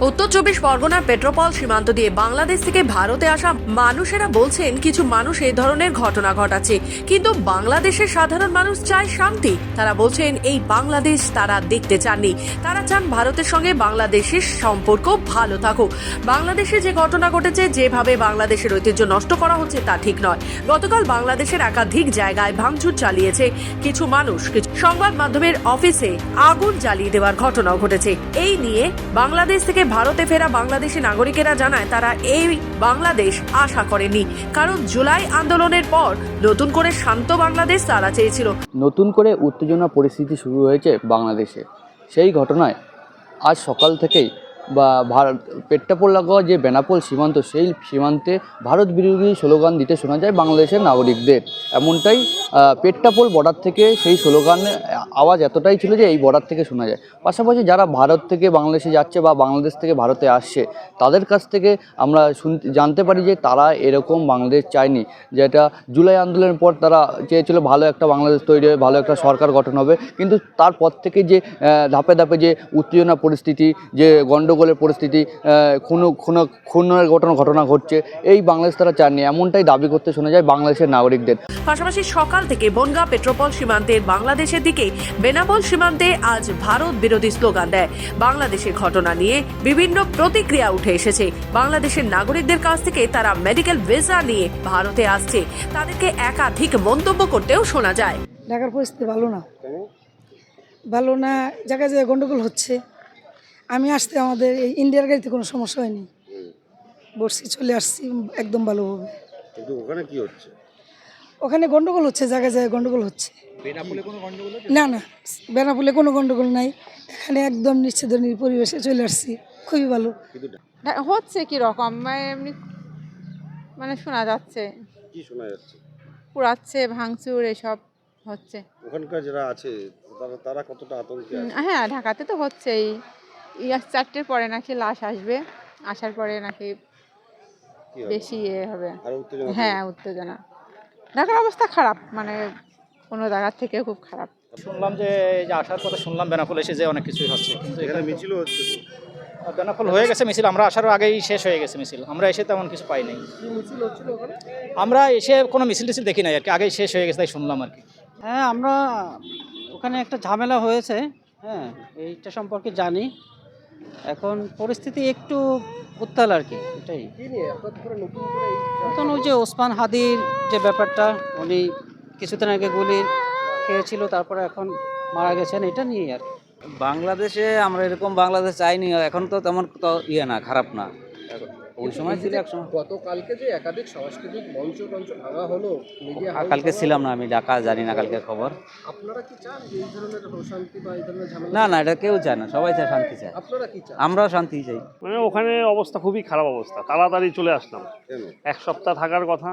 উত্তর চব্বিশ পরগনার পেট্রোপল সীমান্ত দিয়ে বাংলাদেশ থেকে ভারতে আসা মানুষেরা বলছেন, কিছু মানুষ এই ধরনের ঘটনা ঘটাচ্ছে। কিন্তু বাংলাদেশের সাধারণ মানুষ চায় শান্তি। তারা বলছেন, এই বাংলাদেশ তারা দেখতে চাননি। তারা চান ভারতের সঙ্গে বাংলাদেশের সম্পর্ক ভালো থাকুক। বাংলাদেশে যে ঘটনা ঘটেছে, যেভাবে বাংলাদেশের ঐতিহ্য নষ্ট করা হচ্ছে তা ঠিক নয়। গতকাল বাংলাদেশের একাধিক জায়গায় ভাঙচুর চালিয়েছে কিছু মানুষ। সংবাদ মাধ্যমের অফিসে আগুন জ্বালিয়ে দেওয়ার ঘটনাও ঘটেছে। এই নিয়ে বাংলাদেশ থেকে ভারতে ফেরা বাংলাদেশি নাগরিকেরা জানায় তারা এই বাংলাদেশ আশা করেনি। কারণ জুলাই আন্দোলনের পর নতুন করে শান্ত বাংলাদেশ তারা চেয়েছিল। নতুন করে উত্তেজনা পরিস্থিতি শুরু হয়েছে বাংলাদেশে। সেই ঘটনায় আজ সকাল থেকেই বা ভারত পেট্টাপোল লাগোয়া যে বেনাপোল সীমান্ত, সেই সীমান্তে ভারত বিরোধী স্লোগান দিতে শোনা যায় বাংলাদেশের নাগরিকদের। এমনটাই পেট্টাপোল বর্ডার থেকে, সেই স্লোগানের আওয়াজ এতটাই ছিল যে এই বর্ডার থেকে শোনা যায়। পাশাপাশি যারা ভারত থেকে বাংলাদেশে যাচ্ছে বা বাংলাদেশ থেকে ভারতে আসছে, তাদের কাছ থেকে আমরা শুনতে জানতে পারি যে তারা এরকম বাংলাদেশ চায়নি। যেটা জুলাই আন্দোলনের পর তারা চেয়েছিল ভালো একটা বাংলাদেশ তৈরি হবে, ভালো একটা সরকার গঠন হবে। কিন্তু তারপর থেকে যে ধাপে ধাপে যে উত্তেজনা পরিস্থিতি, যে গণ্ডগোলের পরিস্থিতি খুন খুন খুনের ঘটনা ঘটনা ঘটছে এই বাংলাদেশ তারা চাননি। এমনটাই দাবি করতে শোনা যায় বাংলাদেশের নাগরিকদের। পাশাপাশি সকাল থেকে বনগাঁ পেট্রোপল সীমান্তের বাংলাদেশের দিকে বেনাপোল সীমান্তে আজ ভারত বিরোধী স্লোগান দেয়। বাংলাদেশের ঘটনা নিয়ে বিভিন্ন প্রতিক্রিয়া উঠে এসেছে। বাংলাদেশের নাগরিকদের কাছ থেকে তারা মেডিকেল ভিসা নিয়ে ভারতে আসছে। তাদেরকে একাধিক মন্তব্য করতেও শোনা যায়। ঢাকার পরিস্থিতি ভালো না। ভালো না জায়গায় জায়গায় গন্ডগোল হচ্ছে। আমি আসতে আমাদের এই ইন্ডিয়ার গাড়িতে কোনো সমস্যা হয়নি। বসছি চলে আসছি একদম ভালোভাবে। কিন্তু ওখানে কি হচ্ছে? ওখানে গন্ডগোল হচ্ছে জায়গায় জায়গায় গন্ডগোল হচ্ছে। না না বেনাপুলে কোনো গন্ডগোল নাই। এখানে একদম নিশ্চিত পরিবেশে চলে আসছি খুবই ভালো। হচ্ছে কি রকম মানে এমনি মানে শোনা যাচ্ছে। কি শোনা যাচ্ছে? পুড়াচ্ছে ভাঙচুর এসব হচ্ছে। ওখানকার যারা আছে তারা তারা কতটা আতঙ্কে হ্যাঁ ঢাকাতে তো হচ্ছেই। চারটের পরে নাকি লাশ আসবে। আসার পরে নাকি বেশি ইয়ে হবে। হ্যাঁ উত্তেজনা। ঢাকার অবস্থা খারাপ মানে কোনো জায়গার থেকে খুব খারাপ। শুনলাম যে এই যে আসার কথা শুনলাম বেনাফল এসে যে অনেক কিছুই হচ্ছে। কিন্তু এখানে মিছিল হচ্ছে। বেনাফল হয়ে গেছে মিছিল আমরা আসারও আগেই শেষ হয়ে গেছে মিছিল। আমরা এসে তেমন কিছু পাই নাই। আমরা এসে কোনো মিছিল টিছিল দেখি নাই আর কি আগেই শেষ হয়ে গেছে তাই শুনলাম আর কি। হ্যাঁ আমরা ওখানে একটা ঝামেলা হয়েছে হ্যাঁ এইটা সম্পর্কে জানি। এখন পরিস্থিতি একটু উত্তাল আর কি এটাই। নতুন ওই যে ওসমান হাদির যে ব্যাপারটা উনি কিছুদিন আগে গুলি খেয়েছিল তারপরে এখন মারা গেছেন এটা নিয়ে আর কি। বাংলাদেশে আমরা এরকম বাংলাদেশ চাইনি এখন তো তেমন ইয়ে না খারাপ না। ওই সময় ছিল এক সময়। গতকালকে যে একাধিক সাংস্কৃতিক মঞ্চ টঞ্চ ভাঙা হলো মিডিয়া কালকে ছিলাম না আমি ঢাকা জানি না কালকে খবর। আপনারা কি চান এই ধরনের অশান্তি বা এই ধরনের ঝামেলা? না না এটা কেউ চায় না সবাই চায় শান্তি চায়। আপনারা কি চান? আমরাও শান্তি চাই। মানে ওখানে অবস্থা খুবই খারাপ অবস্থা তাড়াতাড়ি চলে আসলাম। এক সপ্তাহ থাকার কথা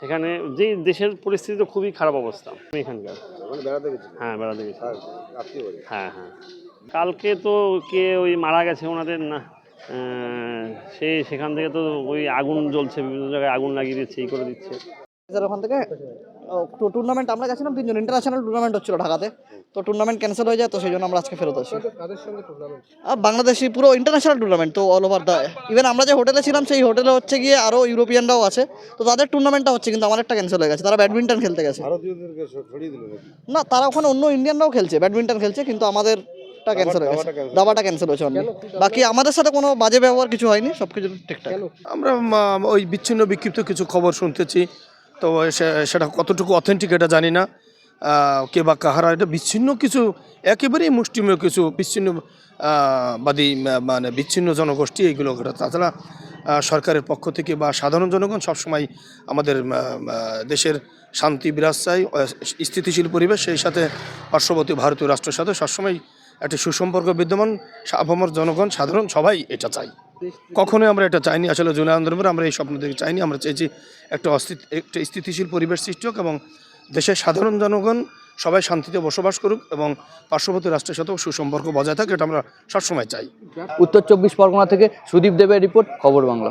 সেখানে যে দেশের পরিস্থিতি তো খুবই খারাপ অবস্থা এখানকার। ওখানে বেড়াতে গেছিল হ্যাঁ বেড়াতে গেছি হ্যাঁ হ্যাঁ। কালকে তো কে ওই মারা গেছে ওনাদের না সে সেখান থেকে তো ওই আগুন জ্বলছে বিভিন্ন জায়গায় আগুন লাগিয়ে দিচ্ছে এই করে দিচ্ছে। ওখান থেকে টুর্নামেন্ট আমরা গেছিলাম তিনজন ইন্টারন্যাশনাল টুর্নামেন্ট হচ্ছিল ঢাকাতে। তো টুর্নামেন্ট ক্যান্সেল হয়ে যায় তো সেই জন্য আমরা আজকে ফেরত আসি বাংলাদেশি পুরো ইন্টারন্যাশনাল টুর্নামেন্ট তো অল ওভার দ্য ইভেন আমরা যে হোটেলে ছিলাম সেই হোটেলে হচ্ছে গিয়ে আরও ইউরোপিয়ানরাও আছে। তো তাদের টুর্নামেন্টটা হচ্ছে কিন্তু আমাদেরটা ক্যান্সেল হয়ে গেছে। তারা ব্যাডমিন্টন খেলতে গেছে। না তারা ওখানে অন্য ইন্ডিয়ানরাও খেলছে ব্যাডমিন্টন খেলছে কিন্তু আমাদেরটা ক্যান্সেল হয়ে গেছে দাবাটা ক্যান্সেল হয়েছে। অনলি বাকি আমাদের সাথে কোনো বাজে ব্যবহার কিছু হয়নি সব কিছু ঠিকঠাক। আমরা ওই বিচ্ছিন্ন বিক্ষিপ্ত কিছু খবর শুনতেছি। তো সে- সেটা কতটুকু অথেন্টিক এটা জানি না। কে বা কাহারা এটা বিচ্ছিন্ন কিছু একেবারেই মুষ্টিমেয় কিছু বিচ্ছিন্ন আহ, বাদী মানে বিচ্ছিন্ন জনগোষ্ঠী এইগুলো ঘটে তাছাড়া সরকারের পক্ষ থেকে বা সাধারণ জনগণ সবসময় আমাদের দেশের শান্তি বিরাজ চাই স্থিতিশীল পরিবেশ সেই সাথে পার্শ্ববর্তী ভারতীয় রাষ্ট্রের সাথে সবসময় একটি সুসম্পর্ক বিদ্যমান আপামর জনগণ, সাধারণ সবাই এটা চাই কখনোই আমরা এটা চাইনি। আসলে জুলাই আন্দোলনের আমরা এই স্বপ্ন থেকে চাইনি। আমরা চাইছি একটা অস্থিত, একটা স্থিতিশীল পরিবেশ সৃষ্টি হোক এবং দেশের সাধারণ জনগণ সবাই শান্তিতে বসবাস করুক এবং পার্শ্ববর্তী রাষ্ট্রের সাথেও সুসম্পর্ক বজায় থাকে, এটা আমরা সবসময় চাই। উত্তর চব্বিশ পরগনা থেকে সুদীপ দেবের রিপোর্ট, খবর বাংলা।